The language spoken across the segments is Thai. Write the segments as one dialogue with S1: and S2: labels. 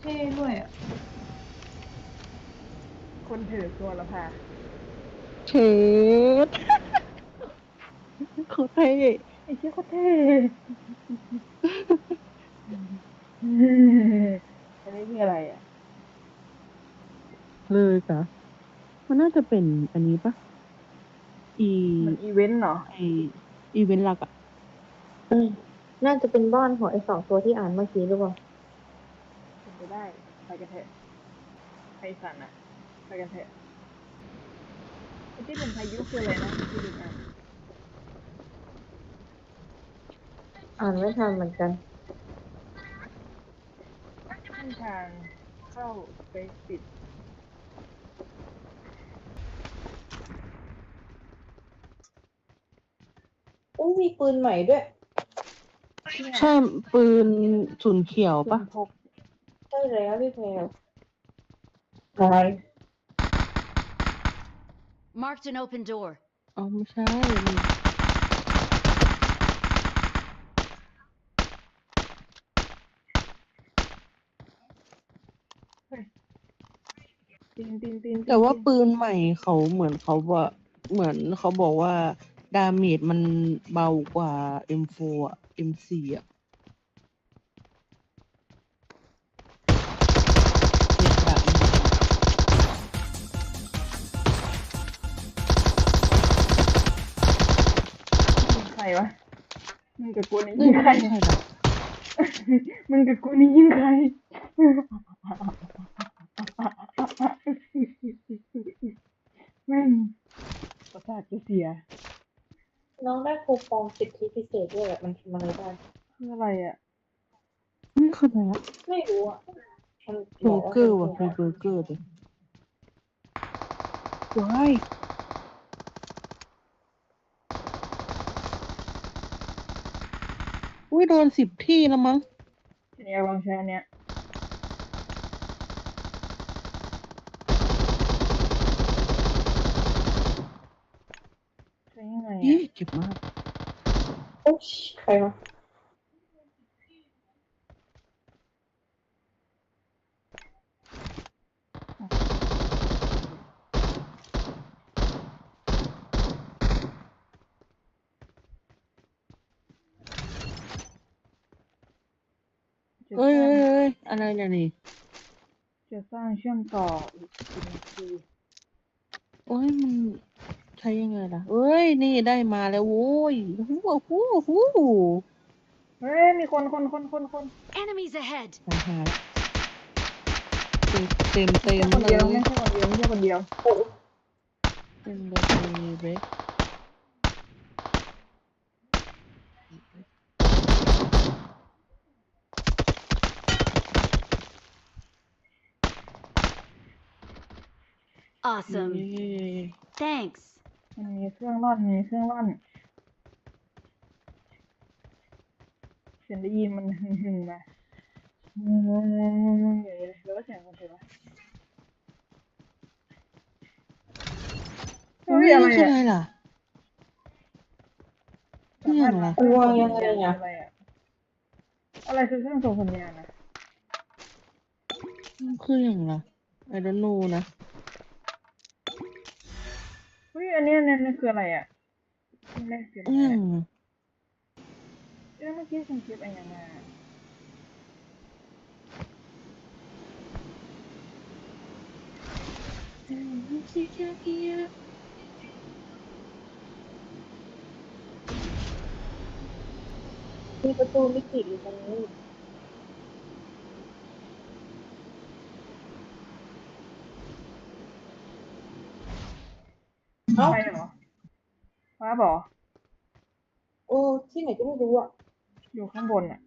S1: เท่
S2: ด้วยอะ
S3: คนถือตัวละพา
S1: เชิดโคตรเท่
S3: ไอ้เชี่ยโคตรเท่อันนี้คืออะไรอะ
S1: เลยจ้ะมันน่าจะเป็นอันนี้ปะอี
S3: มันอีเวนต์เหรอ
S1: ไออีเวนต์หลักอะ
S2: อืมน่าจะเป็นบ้านของไอ้สองตัวที่อ่านเมื่อกี้หรือเปล่า
S3: เป็น ไปได้ ไปกันเถอะไพสันอะไปกันเถอะไอ้ที่เป็นพายุคืออะไรนะที่ดูอ่าน
S2: อ่านไม่ทันเหมือนกัน
S3: เส้นทางเข้าไปปิด
S2: อู้มีปืนใหม่ด้วย
S1: ใช่ปืนศูนย์เขียวปะ
S3: คุณพก
S2: ใช่ แล้วพี่แพรวตาย
S4: Marked an open door.
S1: อ๋อไม่ใช่นี่
S3: ตีนตีนตีน
S1: แต่ว่าปืนใหม่เขาเหมือนเขาว่าเหมือนเขาบอกว่า ดาเมจมันเบากว่า M4 อะ M4 อะ
S3: วะ มึงกับกูนี่
S1: เอ้
S3: ยิ
S1: ย
S3: ง
S1: ไม่
S3: ใคร
S1: ใช่หรอ
S3: มึงกับกูนี่ยิงใคร แม่งประสาทจะเสีย
S2: น้องได้คูปองสิทธิพิเศษด้วยแหละมันทำอะไรได้
S3: คืออะไรอะ
S1: นี่คืออะไรอะ
S2: ไม่รู้อะมัน
S1: เบอร์เกอร์ว่ะคือเบอร์เกอร์เลยว้าย อุ้ยโดนสิบที่แล้วมั้ง
S3: ทีนี้ลองใช้อันเนี้ยใช้ยังไง
S1: ยี่
S3: อะ
S1: เจ็บมาก
S2: โอ๊ยใครวะ
S3: จะ
S1: เอ้ย
S3: สร้า
S1: เอ้
S3: ง
S1: ยเอ้ยอะไรเนี่ยนี่
S3: จะสร้างเชื่อมต่ออีกกี่นาที
S1: โอ้ยมันใช้ยังไงล่ะเอ้ยนี่ได้มาแล้วโว้ยหูหูหูหู
S3: เฮ้ยมีคนคนคนคนคน
S4: Enemies ahead.
S1: หายหายเต็มเต็ม
S3: แค่คน
S1: เล
S3: เดียวยไม่ใช่คนเดียวไม่ใช่คนเดียว
S1: เต็มเลยเบรก
S4: Awesome.
S1: เย้
S4: Thanks.
S3: มันมีเครื่องร่อนมีเครื่องร่อนเสียงได้ยินมันหึ่งหึ่งๆมาหึ่งๆๆๆอย่างนี้เลยแล้วก็เสียงคนเดียวเฮ้ยอะไร
S1: นี่คือ
S3: อะ
S1: อะไรล่ะนี่อะไร
S2: กลัวยังไงอะ
S3: อะไรอะอะไรคือเครื่องส่งสัญญาณนะ
S1: มันคืออย่างไร I don't know นะ
S3: เฮ้ย อันนี้อันนี้อันนี้คืออะไรอะม่เสียง
S1: อื
S3: อะไร
S1: ม
S3: อะเอ้ยเมื่อกี้ฉันคลิปอะไรมา
S2: มีประตูมิติอยู่ตรงนี้ เอ้า
S3: ใช่เหรอฟ้าบอก
S2: โอ้ที่ไหนก็ไม่รู้อะ
S3: อยู่ข้างบนอะ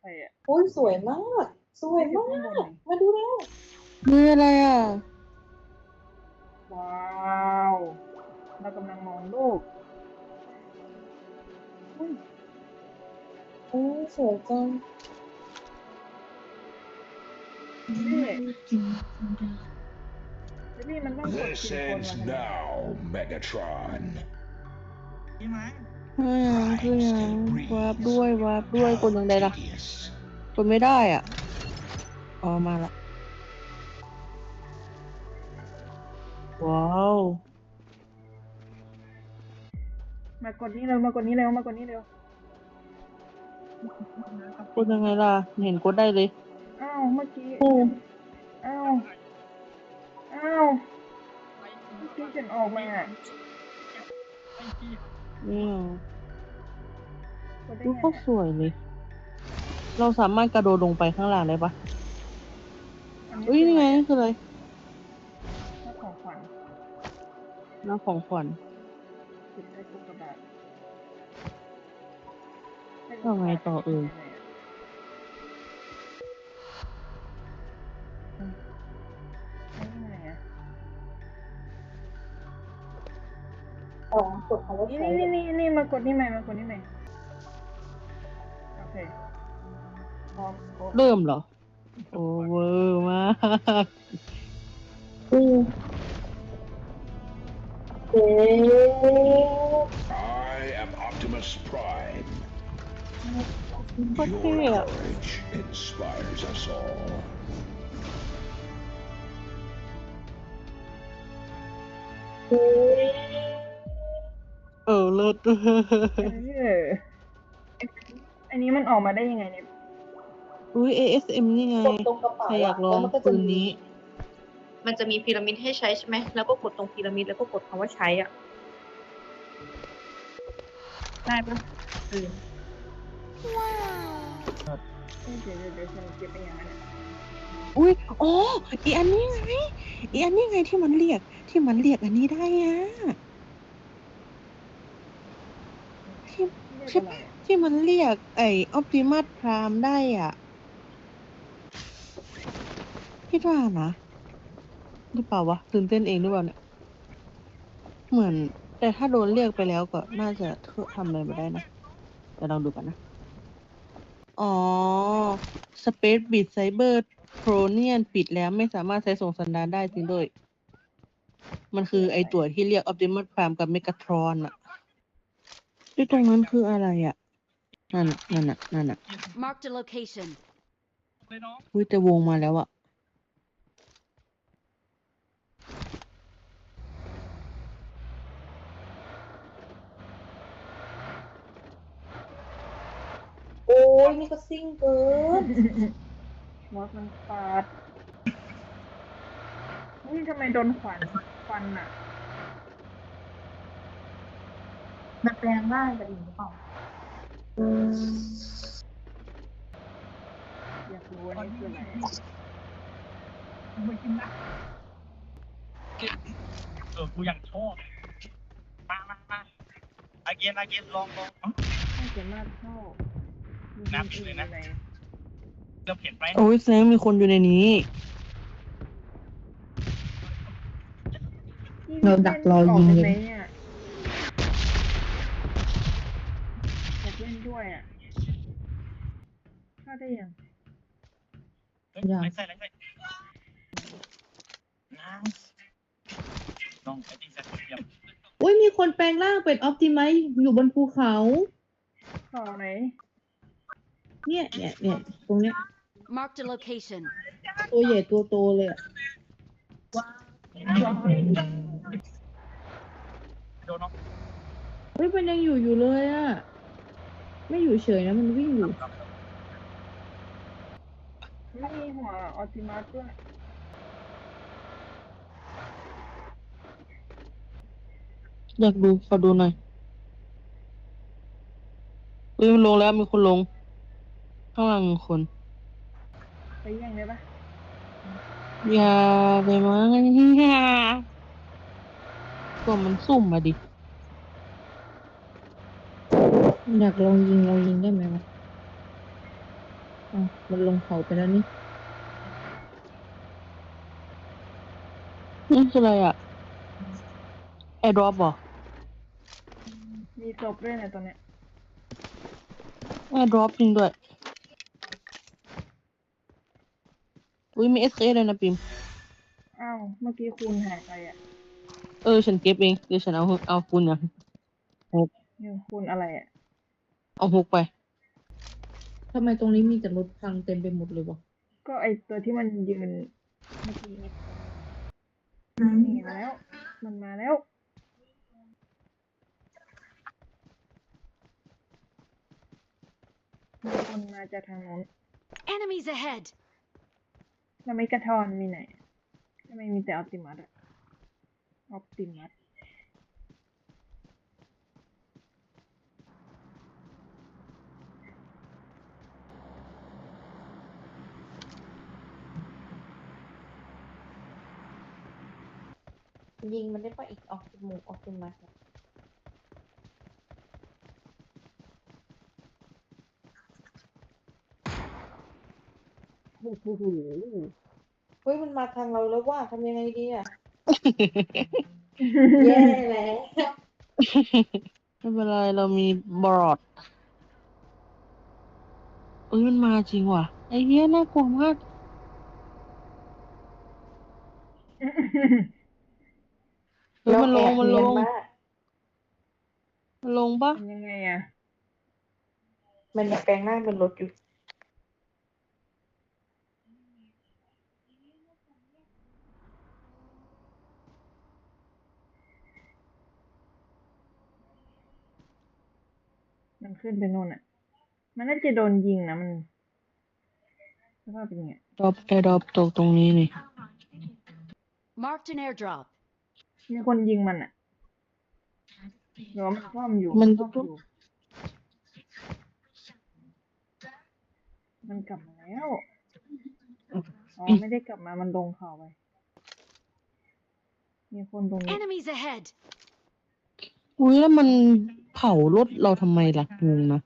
S3: ใครอะ
S2: โอ้ยสวยมาก สวย
S3: อยู่
S2: มาก
S3: ข้างบนนี่
S2: มาดูแล้ว
S1: มืออะไรอะ
S3: ว้าวเรากำลังมองลูกอุ้ย
S2: โอ้ยสวยจัง
S3: นี่พี่มันต้องกด
S5: This
S3: ทีละคน
S5: ends
S3: มา
S5: now, Megatron.
S1: ไม่ยังคือยังวาร์ปด้วย วาร์ปด้วย กดยังไงล่ะ
S5: Hideous.
S1: กดไม่ได้อะ อ๋อ มาละ ว้าว
S3: มากดนี้เร็ว มากดนี้เร็ว มากดนี้เร็ว
S1: กดยังไงล่ะ เห็นกดได้เลย
S3: อ้าว เมื่อกี้
S1: โอ้
S3: อ้าว อ้าวเมื่อกี้ฉันออกมาอะ
S1: เนี่ย
S3: กดได้
S1: ดู
S3: ไง
S1: ก็
S3: อะ
S1: สวยเลยเราสามารถกระโดดลงไปข้างล่างได้ปะ
S3: อัน
S1: อุ้ยนี่ไงนี่คืออะไร
S3: ถ้าของขวัญ
S1: น้ำของขวัญ
S3: ติดได้กุกกระดาษ
S1: ทำไงต่อเอ่ย
S2: สองกดคำว่า
S3: นี่
S2: ใช้
S3: นี่นี่นี่มากดนี่ใหม่มากดนี่ใหม่โอเคพร้อมโอ้
S1: เริ่มเหรอ โอเวอร์มาก
S2: อืมเอ๊ะ
S5: I am Optimus Prime.
S1: โคตรเท่
S5: Your
S1: อะ
S5: courage inspires us all.
S2: เอ๊ะ
S1: เออ เลิศ
S3: เอออันนี้มันออกมาได้ยังไงเนี่ย
S1: อุ้ย ASM นี่ไง
S2: กดตรงกระเป๋า
S1: ใครอยากลอง
S2: แล้วมันก็
S1: ปื
S2: จะ
S1: น
S2: มี
S1: นี้
S2: มันจะมีพีระมิดให้ใช้ใช่ไหมแล้วก็กดตรงพีระมิดแล้วก็กดคำว่าใช้อะได้ปะเออ
S3: เดี๋ยวเดี๋ยวเดี๋ยวฉันเก็บไปอย่างนั้นเนี่ย
S1: อุ้ยอ๋ออีอันนี้ไงอีอันนี้ไงที่มันเรียกที่มันเรียกอันนี้ได้อะ ใช่
S3: ไร
S1: ปะที่มันเรียกไอ้ออ t ติมัสพรามได้อะคิดว่านะหรือเปล่าวะตื่นเต้นเองหรือเปล่าเนี่ยเหมือน แต่ถ้าโดนเรียกไปแล้วก็น่าจะทำอะไรไม่ได้นะเดี๋ยวลองดูกันนะ อ๋อ Space Beat Cyber c r o n i a n ปิดแล้วไม่สามารถใช้ส่งสัญญาณได้จริงด้วย มันคือไอตัวที่เรียก Optimus Prime กับ Megatron อะ ที่ตรงนั้นคืออะไรอะนั่นน่ะ นั่นน่ะนั่นน่ะ
S4: Marked a location.
S1: อุ้ยแต่วงมาแล้วอะ
S2: โอ้ยนี่ก็ซิ่งเกิน
S3: มอสมันปาดนี่ทำไมโดนขวัญฟันอะ
S2: มันแปลงร่างกันอีกหรือเปล่า
S3: อยากรู้ว่านี่คืออะไรไม่กินนะ
S6: เออกูยังชอบมามามาอาเกียนอาเกียนลองลองเอ้า
S3: ไม่สามารถเข้า
S6: น้ำเลยนะเริ่มเห็นไหม
S1: โอ้ยแสดงมีคนอยู่ในนี้ เราดักรอยิงเลยา
S3: กเล่นด้วยอะเข้าได้ยัง
S6: เฮ้ยไรใส่ไรใส่น้ำต้องไอ้ที่สักเดียว
S7: อุ้ยมีคนแปลงร่างเป็นออ t ติไมอยู่บนภูเขา
S3: เข้าไหน
S7: เนี่ยเนี่ยเนี่ยตรงเนี้ย
S4: Marked a location.
S7: ตัวใหญ่ตัวโตเลยอะ
S6: โดนเนาะ
S7: เฮ้ยมันยังอยู่อยู่เลยอะ ไม่อยู่เฉยนะมันวิ่งอยู่
S3: ไม่มีหัวออติมัสด้วย
S1: อยากดูขอดูหน่อยอุ้ยมันลงแล้วมีคนลง ข้างล่างมีคน
S3: ไปแย่งได้ปะ
S1: อย่าไปมั้งตัวมันสุ่มมาดิ
S7: อยากลองยิงลองยิงได้ไหมวะอ้าวมันลงเขาไปแล้วนี่
S1: นี่คืออะไรอะแอร์ดรอปเหรอ
S3: มีศพด้วยในตัวเนี้ย
S1: แอร์ดรอปจริงด้วย อุ้ยมีเอสเคเลยนะปิม
S3: อ้าว เมื่อกี้คุณหายไปอะ
S1: เออ ฉันเก็บเองเดี๋ยวฉันเอาเอาคุณอะ
S3: ยังคุณอะไรอะ
S1: เอาฮุกไป
S7: ทำไมตรงนี้มีแต่รถพังเต็มไปหมดเลยวะ
S3: ก็ไอตัวที่มันยืนเมื่อกี้นี่นี่มาแล้ว มันมาแล้ว มีคนมาจากทางโน้น
S4: Enemies ahead!
S3: แล้วไม่กระทอนมีไหนทำไมมีแต่ออปติมัสอะออปติมัส
S2: ยิงมันได้ปะอีกออกจมูกออกจมูก
S3: โอ้โห
S2: เฮ้ยมันมาทางเราแล้วว่าทำยังไงดีอะ แย่แล้ว
S1: ไม่เป็นไรเรามีบรอดเอ้ยมันมาจริงว่ะ ไอ้เหี้ยน่ากลัวมาก เฮ้ยมันลงมันลง
S2: เราแอบเนียนมาก
S1: มันลงปะ
S3: เป็นยังไงอะ
S2: มันยังแปลงร่างเป็นรถอยู่
S3: มันขึ้นไปโน่นอะมันน่าจะโดนยิงนะมันสภาพเป็นยังไง
S1: ดรอปแอร์ดรอปตกตรงนี้นี่
S4: Marked an airdrop.
S3: มีคนยิงมันอะหรือว่ามันซ่อมอยู่
S1: มัน
S3: ซ่อมอยู่มันกลับมาแล้วอ๋อไม่ได้กลับมามันลงเขาไปมีคนตรงนี้
S4: Enemies ahead!
S1: อุ้ยแล้วมันเผารถเราทำไมล่ะงงนะ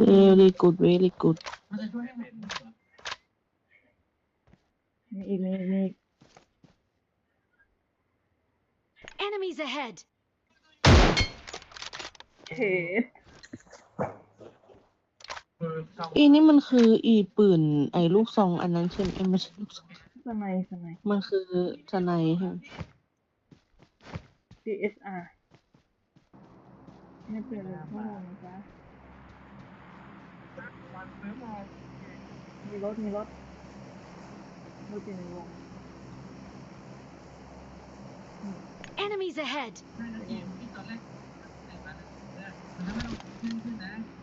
S1: very good very good
S3: มีอีกมีอีกมีอีก
S4: Enemies ahead!
S3: เทส
S1: อีนี่มันคืออีปืนไอ้ลูกซองอันนั้นใช่ไหมเอ้ยไม่ใช่ลูกซอง
S3: สไนด์สไนด์
S1: มันคือสไนใช่ไหม
S3: DSR ไม่เป็นไรข้อมูลนะจ๊ะมีรถ มีรถรถอยู่ในวง
S4: Enemies ahead!
S6: ตาเ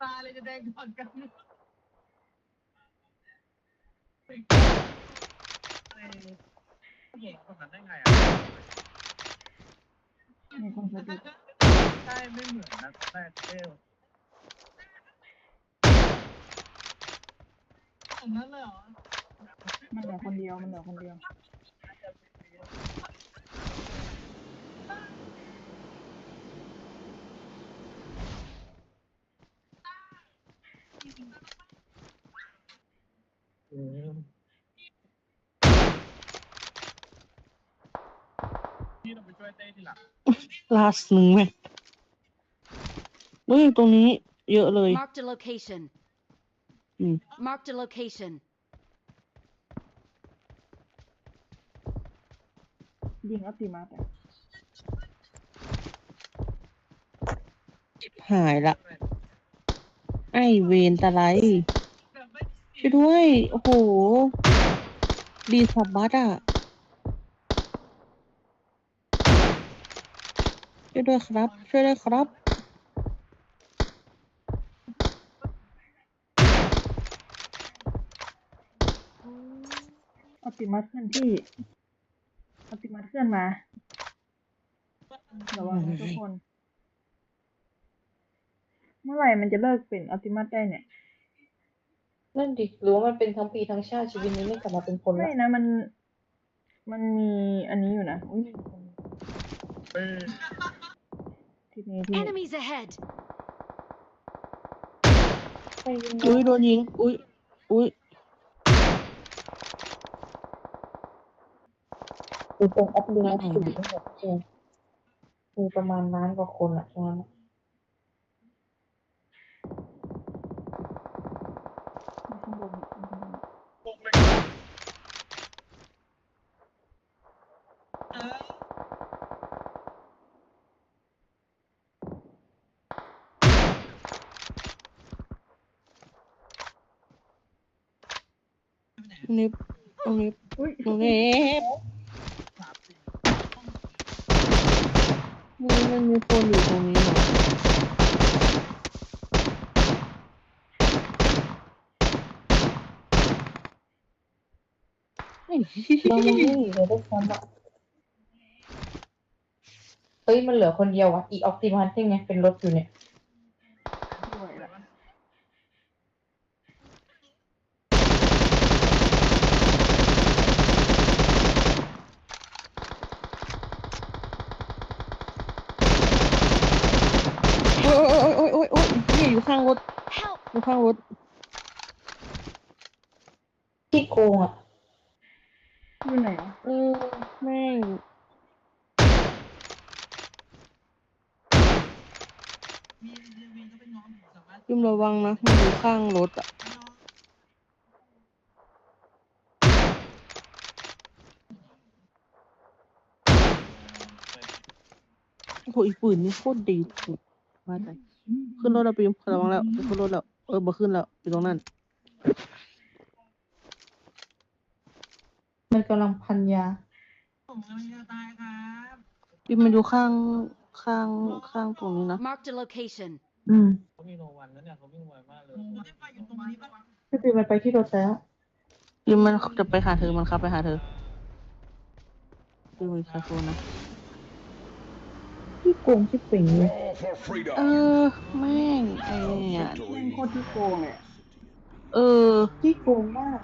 S6: ตาเลยจะแดงก่อนกันเห็นคนนั้นได้ไงอะใช่ไม่เหมือนนะแรกเอวอันนั้นเลยเหรอ
S3: มันเหลือคนเดียว มันเหลือคนเดียว
S6: พี่เราไปช่วยเต้ทีหลัง
S1: ลาสหนึ่งไหมเฮ้ยตรงนี้เยอะเลย
S4: Marked a location.
S1: Mm.
S4: Marked a location.
S3: ยิงออปติมัสอะ
S1: หายละ ไอเวนตะไลช่วยด้วย โอ้โห ดีสับบัตอะช่วยด้วยครับ ช่วยด้วยครับ
S3: ออปติมัสเคลื่อนที่ออปติมัสเคลื่อนมาระวังนะทุกคน เมื่อไหร่มันจะเลิกเป็นออปติมัสได้เนี่ย
S2: นั่นดิหรือว่ามันเป็นทั้งปีทั้งชาติชีวิตนี้ไม่กลับมาเป็นคน
S3: ไม่
S2: ละ
S3: นะมัน มันมีอันนี้อยู่นะอุ้ยทีนี้ที่
S4: Enemies ahead.
S2: ไปยิง
S1: อุ้ยโดนยิง อุ้ยอุ้ย
S2: อยู่ตรงอัพลิงอัพสี่ทั้งหมดเองมีประมาณล้านกว่าคนอะตรงนั้นอะ
S3: ข้างบนข้างบน
S1: นิบตรงนี้
S3: อุ้ย
S1: ตรงนี้ มันมันมีคนอยู่ตรงนี้เหรอเหี้ย
S2: เราไม่ได้เหลือได้ซ้ำอะเฮ้ย มันเหลือคนเดียวอะอีออกติมันที่ไง เป็นรถอยู่เนี่ย
S3: ด้วยละ
S1: โอ้ยโอ้ยโอ้ยโอ้ยโอ้ยเนี่ยอยู่ข้างรถ
S4: Help!
S1: อยู่ ข้างรถ
S2: ที่โกงอะ
S3: อยู่ไหนวะ
S1: เออแม่งยิมระวังนะมันอยู่ข้างรถอะโอ้โหอีปืนนี่โคตรดีว่าแต่ขึ้นรถแล้วปิมระวังแล้วขึ้นรถแล้ว เออบ่ขึ้นแล้วอยู่ตรงนั้น
S2: มันกำลังพันยา
S8: ผมกำลังจะตายครับ
S1: ปิมมันอยู่ข้างข้างข้างตรงนี้นะ
S4: Marked a location.
S2: อืม
S8: เขามีโนวันแล้วเนี่ยเขาวิ่งไวมากเลย
S2: พี่ปีมันไปที่รถแล้ว
S1: ปิมมันจะไปหาเธอมันขับไปหาเธอปิมมันคาโฟนะ
S2: ขี้โกงชิบเป่งเลย
S1: เออ แม่งไอ้เนี่ย
S3: แม่งโคตรขี้โกงเนี่ย
S1: เออ
S2: ขี้โกงมาก